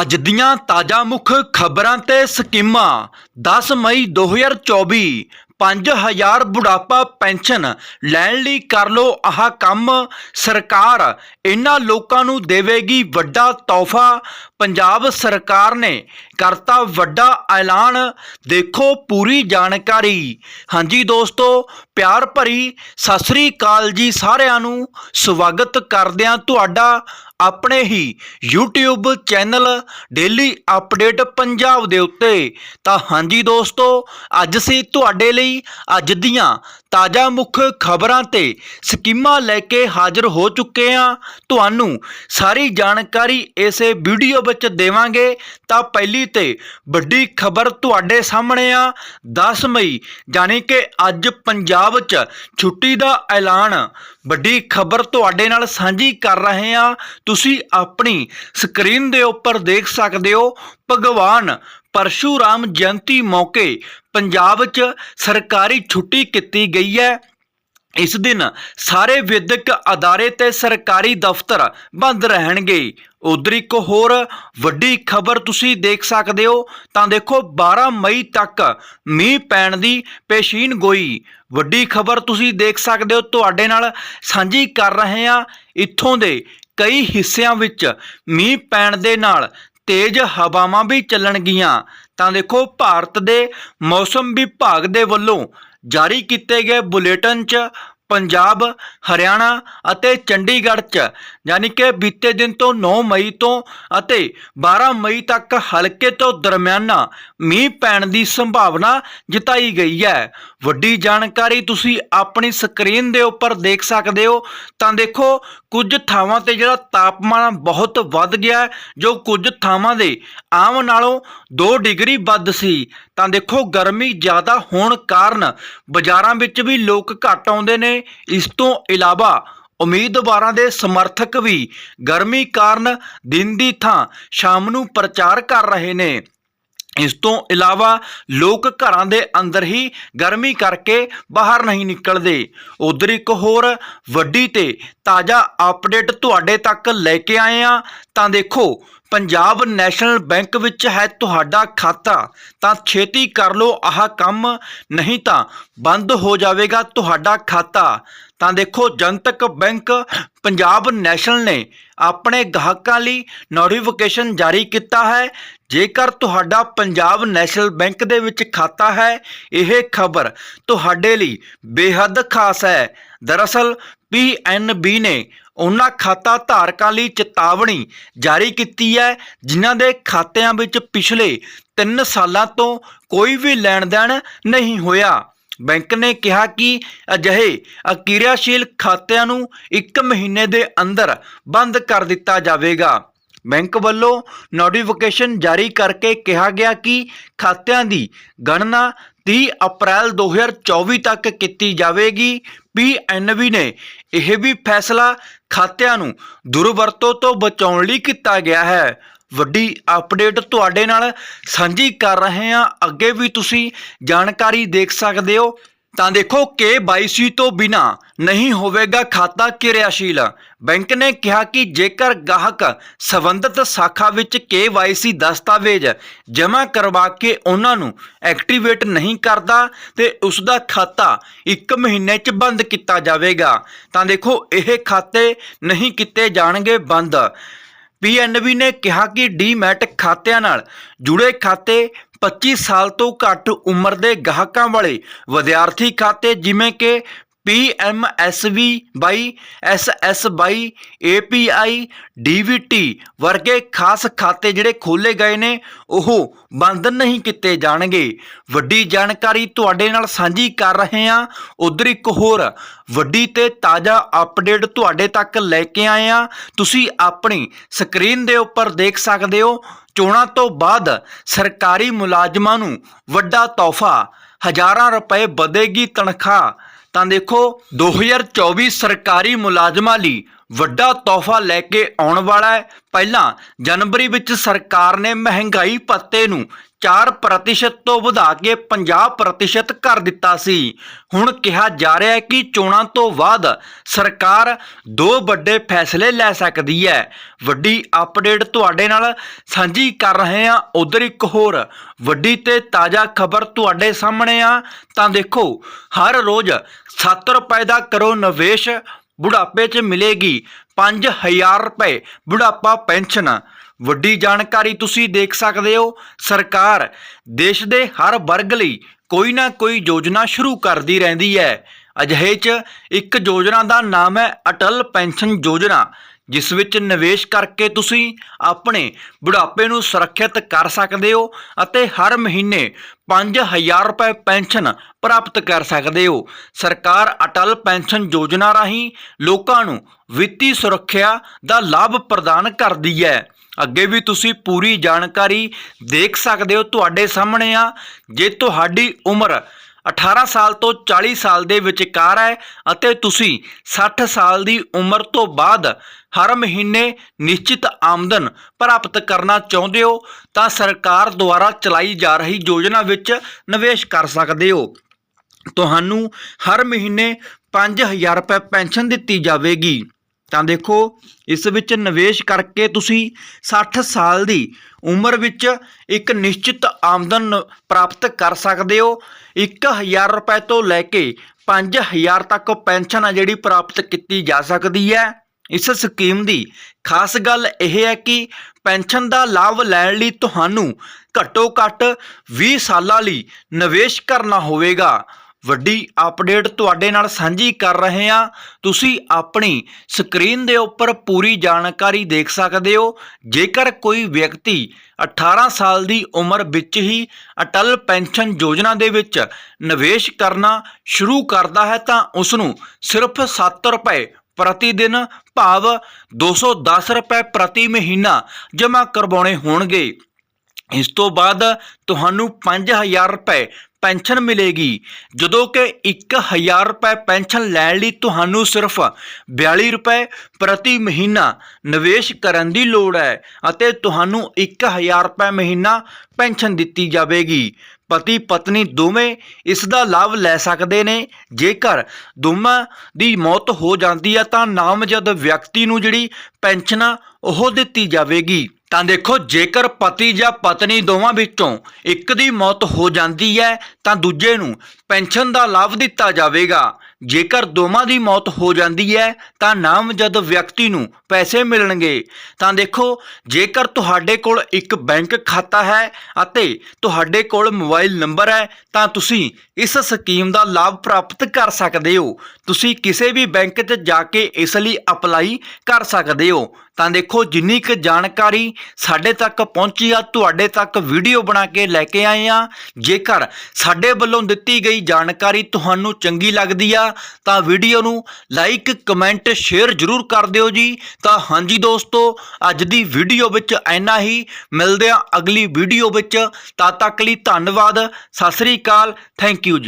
ਅੱਜ ਦੀਆਂ ਤਾਜ਼ਾ ਮੁੱਖ ਖਬਰਾਂ ਤੇ ਸਕੀਮਾਂ। 10 ਮਈ 2024 5000 ਬੁਢਾਪਾ ਪੈਨਸ਼ਨ ਲੈਣ ਲਈ ਕਰ ਲੋ ਆਹ ਕੰਮ। ਸਰਕਾਰ ਇਹਨਾਂ ਲੋਕਾਂ ਨੂੰ ਦੇਵੇਗੀ ਵੱਡਾ ਤੋਹਫਾ। ਪੰਜਾਬ ਸਰਕਾਰ ਨੇ ਕਰਤਾ ਵੱਡਾ ਐਲਾਨ। ਦੇਖੋ ਪੂਰੀ ਜਾਣਕਾਰੀ। ਹਾਂਜੀ ਦੋਸਤੋ, ਪਿਆਰ ਭਰੀ ਸਤਿ ਸ੍ਰੀ ਅਕਾਲ ਜੀ ਸਾਰਿਆਂ ਨੂੰ। ਸਵਾਗਤ ਕਰਦਿਆਂ ਤੁਹਾਡਾ ਆਪਣੇ ਹੀ YouTube channel daily update Punjab ਦੇ ਉੱਤੇ। ਤਾਂ ਹਾਂਜੀ ਦੋਸਤੋ, ਅੱਜ ਅਸੀਂ ਤੁਹਾਡੇ ਲਈ ਅੱਜ ਦੀਆਂ ਤਾਜ਼ਾ ਮੁੱਖ ਖਬਰਾਂ ਤੇ ਸਕੀਮਾਂ ਲੈ ਕੇ ਹਾਜ਼ਰ ਹੋ ਚੁੱਕੇ ਹਾਂ। ਤੁਹਾਨੂੰ ਸਾਰੀ ਜਾਣਕਾਰੀ ਇਸੇ ਵੀਡੀਓ ਵਿੱਚ ਦੇਵਾਂਗੇ। ਤਾਂ ਪਹਿਲੀ ਤੇ ਵੱਡੀ ਖਬਰ ਤੁਹਾਡੇ ਸਾਹਮਣੇ ਆ। 10 ਮਈ, ਯਾਨੀ ਕਿ ਅੱਜ ਪੰਜਾਬ 'ਚ ਛੁੱਟੀ ਦਾ ਐਲਾਨ। ਵੱਡੀ ਖਬਰ ਤੁਹਾਡੇ ਨਾਲ ਸਾਂਝੀ ਕਰ ਰਹੇ ਹਾਂ। ਤੁਸੀਂ ਆਪਣੀ ਸਕਰੀਨ ਦੇ ਉੱਪਰ ਦੇਖ ਸਕਦੇ ਹੋ। ਭਗਵਾਨ ਪਰਸ਼ੂਰਾਮ ਜਯੰਤੀ ਮੌਕੇ ਪੰਜਾਬ 'ਚ ਸਰਕਾਰੀ ਛੁੱਟੀ ਕੀਤੀ ਗਈ ਹੈ। ਇਸ ਦਿਨ ਸਾਰੇ ਵਿਦਿਅਕ ਅਦਾਰੇ ਤੇ ਸਰਕਾਰੀ ਦਫ਼ਤਰ ਬੰਦ ਰਹਿਣਗੇ। ਉਧਰ ਇੱਕ ਹੋਰ ਵੱਡੀ ਖਬਰ ਤੁਸੀਂ ਦੇਖ ਸਕਦੇ ਹੋ। ਤਾਂ ਦੇਖੋ 12 ਮਈ ਤੱਕ ਮੀਂਹ ਪੈਣ ਦੀ ਪੇਸ਼ੀਨ ਗੋਈ। ਵੱਡੀ ਖਬਰ ਤੁਸੀਂ ਦੇਖ ਸਕਦੇ ਹੋ। ਤੁਹਾਡੇ ਨਾਲ ਸਾਂਝੀ ਕਰ ਰਹੇ ਹਾਂ। ਇੱਥੋਂ ਦੇ ਕਈ ਹਿੱਸਿਆਂ ਵਿੱਚ ਮੀਂਹ ਪੈਣ ਦੇ ਨਾਲ ਤੇਜ਼ ਹਵਾਵਾਂ ਵੀ ਚੱਲਣਗੀਆਂ। ਤਾਂ ਦੇਖੋ, ਭਾਰਤ ਦੇ ਮੌਸਮ ਵਿਭਾਗ ਦੇ ਵੱਲੋਂ ਜਾਰੀ ਕੀਤੇ ਗਏ ਬੁਲੇਟਿਨ 'ਚ ਪੰਜਾਬ, ਹਰਿਆਣਾ ਅਤੇ ਚੰਡੀਗੜ੍ਹ 'ਚ, ਯਾਨੀ ਕਿ ਬੀਤੇ ਦਿਨ ਤੋਂ 9 ਮਈ ਤੋਂ ਅਤੇ 12 ਮਈ ਤੱਕ ਹਲਕੇ ਤੋਂ ਦਰਮਿਆਨਾ ਮੀਂਹ ਪੈਣ ਦੀ ਸੰਭਾਵਨਾ ਜਤਾਈ ਗਈ ਹੈ। ਵੱਡੀ ਜਾਣਕਾਰੀ ਤੁਸੀਂ ਆਪਣੀ ਸਕਰੀਨ ਦੇ ਉੱਪਰ ਦੇਖ ਸਕਦੇ ਹੋ। ਤਾਂ ਦੇਖੋ, ਕੁਝ ਥਾਵਾਂ ਤੇ ਜਿਹੜਾ ਤਾਪਮਾਨ ਬਹੁਤ ਵੱਧ ਗਿਆ ਜੋ ਕੁਝ ਥਾਵਾਂ ਦੇ ਆਮ ਨਾਲੋਂ 2 ਡਿਗਰੀ ਵੱਧ ਸੀ। ਤਾਂ ਦੇਖੋ ਗਰਮੀ ਜ਼ਿਆਦਾ ਹੋਣ ਕਾਰਨ ਬਾਜ਼ਾਰਾਂ ਵਿੱਚ ਵੀ ਲੋਕ ਘੱਟ ਆਉਂਦੇ ਨੇ। ਇਸ ਤੋਂ ਇਲਾਵਾ ਉਮੀਦਵਾਰਾਂ ਦੇ ਸਮਰਥਕ ਵੀ ਗਰਮੀ ਕਾਰਨ ਦਿਨ ਦੀ ਥਾਂ ਸ਼ਾਮ ਨੂੰ ਪ੍ਰਚਾਰ ਕਰ ਰਹੇ ਨੇ। ਇਸ ਤੋਂ ਇਲਾਵਾ ਲੋਕ ਘਰਾਂ ਦੇ ਅੰਦਰ ਹੀ ਗਰਮੀ ਕਰਕੇ ਬਾਹਰ ਨਹੀਂ ਨਿਕਲਦੇ। ਉਧਰ ਇੱਕ ਹੋਰ ਵੱਡੀ ਤੇ ਤਾਜ਼ਾ ਅਪਡੇਟ ਤੁਹਾਡੇ ਤੱਕ ਲੈ ਕੇ ਆਏ ਆ ਤਾਂ ਦੇਖੋ, ਪੰਜਾਬ ਨੈਸ਼ਨਲ ਬੈਂਕ ਵਿੱਚ ਹੈ ਤੁਹਾਡਾ ਖਾਤਾ। ਤਾਂ ਛੇਤੀ ਕਰ ਲਓ, ਆਹ ਕੰਮ। ਨਹੀਂ ਤਾਂ ਬੰਦ ਹੋ ਜਾਵੇਗਾ ਤੁਹਾਡਾ ਖਾਤਾ। ਤਾਂ ਦੇਖੋ, ਜਨਤਕ ਬੈਂਕ ਪੰਜਾਬ ਨੈਸ਼ਨਲ ਨੇ ਆਪਣੇ ਗਾਹਕਾਂ ਲਈ ਨੋਟੀਫਿਕੇਸ਼ਨ ਜਾਰੀ ਕੀਤਾ ਹੈ। ਜੇਕਰ ਤੁਹਾਡਾ ਪੰਜਾਬ ਨੈਸ਼ਨਲ ਬੈਂਕ ਦੇ ਵਿੱਚ ਖਾਤਾ ਹੈ, ਇਹ ਖਬਰ ਤੁਹਾਡੇ ਲਈ ਬੇਹੱਦ ਖਾਸ ਹੈ। ਦਰਅਸਲ ਪੀਐਨਬੀ ਨੇ ਉਹਨਾਂ ਖਾਤਾ ਧਾਰਕਾਂ ਲਈ ਚੇਤਾਵਨੀ ਜਾਰੀ ਕੀਤੀ ਹੈ, ਜਿਨ੍ਹਾਂ ਦੇ ਖਾਤਿਆਂ ਵਿੱਚ ਪਿਛਲੇ 3 ਸਾਲਾਂ ਤੋਂ ਕੋਈ ਵੀ ਲੈਣ ਦੇਣ ਨਹੀਂ ਹੋਇਆ। ਬੈਂਕ ਨੇ ਕਿਹਾ ਕਿ ਅਜਿਹੇ ਅਕਿਰਿਆਸ਼ੀਲ ਖਾਤਿਆਂ ਨੂੰ 1 ਮਹੀਨੇ ਦੇ ਅੰਦਰ ਬੰਦ ਕਰ ਦਿੱਤਾ ਜਾਵੇਗਾ। ਬੈਂਕ ਵੱਲੋਂ ਨੋਟੀਫਿਕੇਸ਼ਨ ਜਾਰੀ ਕਰਕੇ ਕਿਹਾ ਗਿਆ ਕਿ ਖਾਤਿਆਂ ਦੀ ਗਣਨਾ 30 ਅਪ੍ਰੈਲ 2024 ਤੱਕ ਕੀਤੀ ਜਾਵੇਗੀ। ਪੀਐਨਬੀ ਨੇ ਇਹ ਵੀ ਫੈਸਲਾ ਖਾਤਿਆਂ ਨੂੰ ਦੁਰਵਰਤੋਂ ਤੋਂ ਬਚਾਉਣ ਲਈ ਕੀਤਾ ਗਿਆ ਹੈ। ਵੱਡੀ ਅਪਡੇਟ ਤੁਹਾਡੇ ਨਾਲ ਸਾਂਝੀ ਕਰ ਰਹੇ ਹਾਂ। ਅੱਗੇ ਵੀ ਤੁਸੀਂ ਜਾਣਕਾਰੀ ਦੇਖ ਸਕਦੇ ਹੋ। ਤਾਂ ਦੇਖੋ ਕੇ ਤੋਂ ਬਿਨਾ ਨਹੀਂ ਹੋਵੇਗਾ ਖਾਤਾ ਕਿਰਿਆਸ਼ੀਲ। ਬੈਂਕ ਨੇ ਕਿਹਾ ਕਿ ਜੇਕਰ ਗਾਹਕ ਸੰਬੰਧਿਤ ਸ਼ਾਖਾ ਵਿੱਚ ਕੇ ਦਸਤਾਵੇਜ਼ ਜਮ੍ਹਾਂ ਕਰਵਾ ਕੇ ਉਹਨਾਂ ਨੂੰ ਐਕਟੀਵੇਟ ਨਹੀਂ ਕਰਦਾ ਤੇ ਉਸ ਦਾ ਖਾਤਾ 1 ਮਹੀਨੇ 'ਚ ਬੰਦ ਕੀਤਾ ਜਾਵੇਗਾ। ਤਾਂ ਦੇਖੋ, ਇਹ ਖਾਤੇ ਨਹੀਂ ਕੀਤੇ ਜਾਣਗੇ ਬੰਦ। ਪੀਐਨਬੀ ਨੇ ਕਿਹਾ ਕਿ ਡੀਮੈਟ ਖਾਤਿਆਂ ਨਾਲ ਜੁੜੇ ਖਾਤੇ 25 ਸਾਲ ਤੋਂ ਘੱਟ ਉਮਰ ਦੇ ਗਾਹਕਾਂ ਵਾਲੇ ਵਿਦਿਆਰਥੀ ਖਾਤੇ ਜਿਵੇਂ ਕਿ PMSV ਬਾਈ SS ਬਾਈ API DVT ਵਰਗੇ ਖਾਸ ਖਾਤੇ ਜਿਹੜੇ ਖੋਲੇ ਗਏ ਨੇ, ਉਹ ਬੰਦ ਨਹੀਂ ਕੀਤੇ ਜਾਣਗੇ। ਵੱਡੀ ਜਾਣਕਾਰੀ ਤੁਹਾਡੇ ਨਾਲ ਸਾਂਝੀ ਕਰ ਰਹੇ ਹਾਂ। ਉਧਰ ਇੱਕ ਹੋਰ ਵੱਡੀ ਤੇ ਤਾਜ਼ਾ ਅਪਡੇਟ ਤੁਹਾਡੇ ਤੱਕ ਲੈ ਕੇ ਆਏ ਆ ਤੁਸੀਂ ਆਪਣੀ ਸਕਰੀਨ ਦੇ ਉੱਪਰ ਦੇਖ ਸਕਦੇ ਹੋ। ਚੋਣਾਂ ਤੋਂ ਬਾਅਦ ਸਰਕਾਰੀ ਮੁਲਾਜ਼ਮਾਂ ਨੂੰ ਵੱਡਾ ਤੋਹਫਾ, ਹਜ਼ਾਰਾਂ ਰੁਪਏ ਵਧੇਗੀ ਤਨਖਾਹ। ਤਾਂ ਦੇਖੋ 2024 ਸਰਕਾਰੀ ਮੁਲਾਜ਼ਮਾਂ ਲਈ ਵੱਡਾ ਤੋਹਫਾ ਲੈ ਕੇ ਆਉਣ ਵਾਲਾ ਹੈ। ਪਹਿਲਾਂ ਜਨਵਰੀ ਵਿੱਚ ਸਰਕਾਰ ਨੇ ਮਹਿੰਗਾਈ ਭੱਤੇ ਨੂੰ 4% ਤੋਂ ਵਧਾ ਕੇ 50% ਕਰ ਦਿੱਤਾ ਸੀ। ਹੁਣ ਕਿਹਾ ਜਾ ਰਿਹਾ ਹੈ ਕਿ ਚੋਣਾਂ ਤੋਂ ਬਾਅਦ ਸਰਕਾਰ ਦੋ ਵੱਡੇ ਫੈਸਲੇ ਲੈ ਸਕਦੀ ਹੈ। ਵੱਡੀ ਅਪਡੇਟ ਤੁਹਾਡੇ ਨਾਲ ਸਾਂਝੀ ਕਰ ਰਹੇ ਹਾਂ। ਉਧਰ ਇੱਕ ਹੋਰ ਵੱਡੀ ਤੇ ਤਾਜ਼ਾ ਖਬਰ ਤੁਹਾਡੇ ਸਾਹਮਣੇ ਆ। ਤਾਂ ਦੇਖੋ, ਹਰ ਰੋਜ਼ 7 ਰੁਪਏ ਦਾ ਕਰੋ ਨਿਵੇਸ਼, ਬੁਢਾਪੇ 'ਚ ਮਿਲੇਗੀ। 5000 ਰੁਪਏ ਬੁਢਾਪਾ ਪੈਨਸ਼ਨ। ਵੱਡੀ ਜਾਣਕਾਰੀ ਤੁਸੀਂ ਦੇਖ ਸਕਦੇ ਹੋ। ਸਰਕਾਰ ਦੇਸ਼ ਦੇ ਹਰ ਵਰਗ ਲਈ ਕੋਈ ਨਾ ਕੋਈ ਯੋਜਨਾ ਸ਼ੁਰੂ ਕਰਦੀ ਰਹਿੰਦੀ ਹੈ। ਅਜਿਹੇ 'ਚ ਇੱਕ ਯੋਜਨਾ ਦਾ ਨਾਮ ਹੈ ਅਟਲ ਪੈਨਸ਼ਨ ਯੋਜਨਾ, ਜਿਸ ਵਿੱਚ ਨਿਵੇਸ਼ ਕਰਕੇ ਤੁਸੀਂ ਆਪਣੇ ਬੁਢਾਪੇ ਨੂੰ ਸੁਰੱਖਿਅਤ ਕਰ ਸਕਦੇ ਹੋ ਅਤੇ ਹਰ ਮਹੀਨੇ 5000 ਰੁਪਏ ਪੈਨਸ਼ਨ ਪ੍ਰਾਪਤ ਕਰ ਸਕਦੇ ਹੋ। ਸਰਕਾਰ ਅਟਲ ਪੈਨਸ਼ਨ ਯੋਜਨਾ ਰਾਹੀਂ ਲੋਕਾਂ ਨੂੰ ਵਿੱਤੀ ਸੁਰੱਖਿਆ ਦਾ ਲਾਭ ਪ੍ਰਦਾਨ ਕਰਦੀ ਹੈ। ਅੱਗੇ ਵੀ ਤੁਸੀਂ ਪੂਰੀ ਜਾਣਕਾਰੀ ਦੇਖ ਸਕਦੇ ਹੋ ਤੁਹਾਡੇ ਸਾਹਮਣੇ ਆ। ਜੇ ਤੁਹਾਡੀ ਉਮਰ 18 ਸਾਲ ਤੋਂ 40 ਸਾਲ ਦੇ ਵਿਚਕਾਰ ਹੈ ਅਤੇ ਤੁਸੀਂ 60 ਸਾਲ ਦੀ ਉਮਰ ਤੋਂ ਬਾਅਦ ਹਰ ਮਹੀਨੇ ਨਿਸ਼ਚਿਤ ਆਮਦਨ ਪ੍ਰਾਪਤ ਕਰਨਾ ਚਾਹੁੰਦੇ ਹੋ, ਤਾਂ ਸਰਕਾਰ ਦੁਆਰਾ ਚਲਾਈ ਜਾ ਰਹੀ ਯੋਜਨਾ ਵਿੱਚ ਨਿਵੇਸ਼ ਕਰ ਸਕਦੇ ਹੋ। ਤੁਹਾਨੂੰ ਹਰ ਮਹੀਨੇ 5000 ਰੁਪਏ ਪੈਨਸ਼ਨ ਦਿੱਤੀ ਜਾਵੇਗੀ। ਤਾਂ ਦੇਖੋ, ਇਸ ਵਿੱਚ ਨਿਵੇਸ਼ ਕਰਕੇ ਤੁਸੀਂ 60 ਸਾਲ ਦੀ ਉਮਰ ਵਿੱਚ ਇੱਕ ਨਿਸ਼ਚਿਤ ਆਮਦਨ ਪ੍ਰਾਪਤ ਕਰ ਸਕਦੇ ਹੋ। 1000 ਰੁਪਏ ਤੋਂ ਲੈ ਕੇ 5000 ਤੱਕ ਪੈਨਸ਼ਨ ਆ ਜਿਹੜੀ ਪ੍ਰਾਪਤ ਕੀਤੀ ਜਾ ਸਕਦੀ ਹੈ। ਇਸ ਸਕੀਮ ਦੀ ਖਾਸ ਗੱਲ ਇਹ ਹੈ ਕਿ ਪੈਨਸ਼ਨ ਦਾ ਲਾਭ ਲੈਣ ਲਈ ਤੁਹਾਨੂੰ ਘੱਟੋ ਘੱਟ 20 ਸਾਲਾਂ ਲਈ ਨਿਵੇਸ਼ ਕਰਨਾ ਹੋਵੇਗਾ। ਵੱਡੀ ਅਪਡੇਟ ਤੁਹਾਡੇ ਨਾਲ ਸਾਂਝੀ ਕਰ ਰਹੇ ਹਾਂ। ਤੁਸੀਂ ਆਪਣੀ ਸਕਰੀਨ ਦੇ ਉੱਪਰ ਪੂਰੀ ਜਾਣਕਾਰੀ ਦੇਖ ਸਕਦੇ ਹੋ। ਜੇਕਰ ਕੋਈ ਵਿਅਕਤੀ 18 ਸਾਲ ਦੀ ਉਮਰ ਵਿੱਚ ਹੀ ਅਟਲ ਪੈਨਸ਼ਨ ਯੋਜਨਾ ਦੇ ਵਿੱਚ ਨਿਵੇਸ਼ ਕਰਨਾ ਸ਼ੁਰੂ ਕਰਦਾ ਹੈ ਤਾਂ ਉਸ ਨੂੰ ਸਿਰਫ 7 ਰੁਪਏ ਪ੍ਰਤੀ ਦਿਨ, ਭਾਵ 210 ਰੁਪਏ ਪ੍ਰਤੀ ਮਹੀਨਾ ਜਮ੍ਹਾਂ ਕਰਵਾਉਣੇ ਹੋਣਗੇ। ਇਸ ਤੋਂ ਬਾਅਦ ਤੁਹਾਨੂੰ 5000 ਰੁਪਏ ਪੈਨਸ਼ਨ ਮਿਲੇਗੀ। ਜਦੋਂ ਕਿ 1000 ਰੁਪਏ ਪੈਨਸ਼ਨ ਲੈਣ ਲਈ ਤੁਹਾਨੂੰ ਸਿਰਫ 42 ਰੁਪਏ ਪ੍ਰਤੀ ਮਹੀਨਾ ਨਿਵੇਸ਼ ਕਰਨ ਦੀ ਲੋੜ ਹੈ ਅਤੇ ਤੁਹਾਨੂੰ 1000 ਰੁਪਏ ਮਹੀਨਾ ਪੈਨਸ਼ਨ ਦਿੱਤੀ ਜਾਵੇਗੀ। ਪਤੀ ਪਤਨੀ ਦੋਵੇਂ ਇਸ ਦਾ ਲਾਭ ਲੈ ਸਕਦੇ ਨੇ। ਜੇਕਰ ਦੋਵਾਂ ਦੀ ਮੌਤ ਹੋ ਜਾਂਦੀ ਹੈ ਤਾਂ ਨਾਮਜ਼ਦ ਵਿਅਕਤੀ ਨੂੰ ਜਿਹੜੀ ਪੈਨਸ਼ਨ ਆ ਉਹ ਦਿੱਤੀ ਜਾਵੇਗੀ। ਤਾਂ ਦੇਖੋ, ਜੇਕਰ ਪਤੀ ਜਾਂ ਪਤਨੀ ਦੋਵਾਂ ਵਿੱਚੋਂ ਇੱਕ ਦੀ ਮੌਤ ਹੋ ਜਾਂਦੀ ਹੈ, ਤਾਂ ਦੂਜੇ ਨੂੰ ਪੈਨਸ਼ਨ ਦਾ ਲਾਭ ਦਿੱਤਾ ਜਾਵੇਗਾ। ਜੇਕਰ ਦੋਵਾਂ ਦੀ ਮੌਤ ਹੋ ਜਾਂਦੀ ਹੈ, ਤਾਂ ਨਾਮਜ਼ਦ ਵਿਅਕਤੀ ਨੂੰ ਪੈਸੇ ਮਿਲਣਗੇ। ਤਾਂ ਦੇਖੋ, ਜੇਕਰ ਤੁਹਾਡੇ ਕੋਲ ਇੱਕ ਬੈਂਕ ਖਾਤਾ ਹੈ ਅਤੇ ਤੁਹਾਡੇ ਕੋਲ ਮੋਬਾਈਲ ਨੰਬਰ ਹੈ, ਤਾਂ ਤੁਸੀਂ ਇਸ ਸਕੀਮ ਦਾ ਲਾਭ ਪ੍ਰਾਪਤ ਕਰ ਸਕਦੇ ਹੋ। ਤੁਸੀਂ ਕਿਸੇ ਵੀ ਬੈਂਕ 'ਚ ਜਾ ਕੇ ਇਸ ਲਈ ਅਪਲਾਈ ਕਰ ਸਕਦੇ ਹੋ। ਤਾਂ ਦੇਖੋ, ਜਿੰਨੀ ਕੁ ਜਾਣਕਾਰੀ ਸਾਡੇ ਤੱਕ ਪਹੁੰਚੀ ਆ, ਤੁਹਾਡੇ ਤੱਕ ਵੀਡੀਓ ਬਣਾ ਕੇ ਲੈ ਕੇ ਆਏ ਆ। ਜੇਕਰ ਸਾਡੇ ਵੱਲੋਂ ਦਿੱਤੀ ਗਈ ਜਾਣਕਾਰੀ ਤੁਹਾਨੂੰ ਚੰਗੀ ਲੱਗਦੀ ਆ ਤਾਂ ਵੀਡੀਓ ਨੂੰ ਲਾਈਕ ਕਮੈਂਟ ਸ਼ੇਅਰ ਜ਼ਰੂਰ ਕਰ ਦਿਓ ਜੀ। ਤਾਂ ਹਾਂਜੀ ਦੋਸਤੋ, ਅੱਜ ਦੀ ਵੀਡੀਓ ਵਿੱਚ ਇੰਨਾ ਹੀ। ਮਿਲਦੇ ਆ ਅਗਲੀ ਵੀਡੀਓ ਵਿੱਚ। ਤਦ ਤੱਕ ਲਈ ਧੰਨਵਾਦ। ਸਤਿ ਸ੍ਰੀ ਅਕਾਲ। ਥੈਂਕ ਯੂ ਜੀ।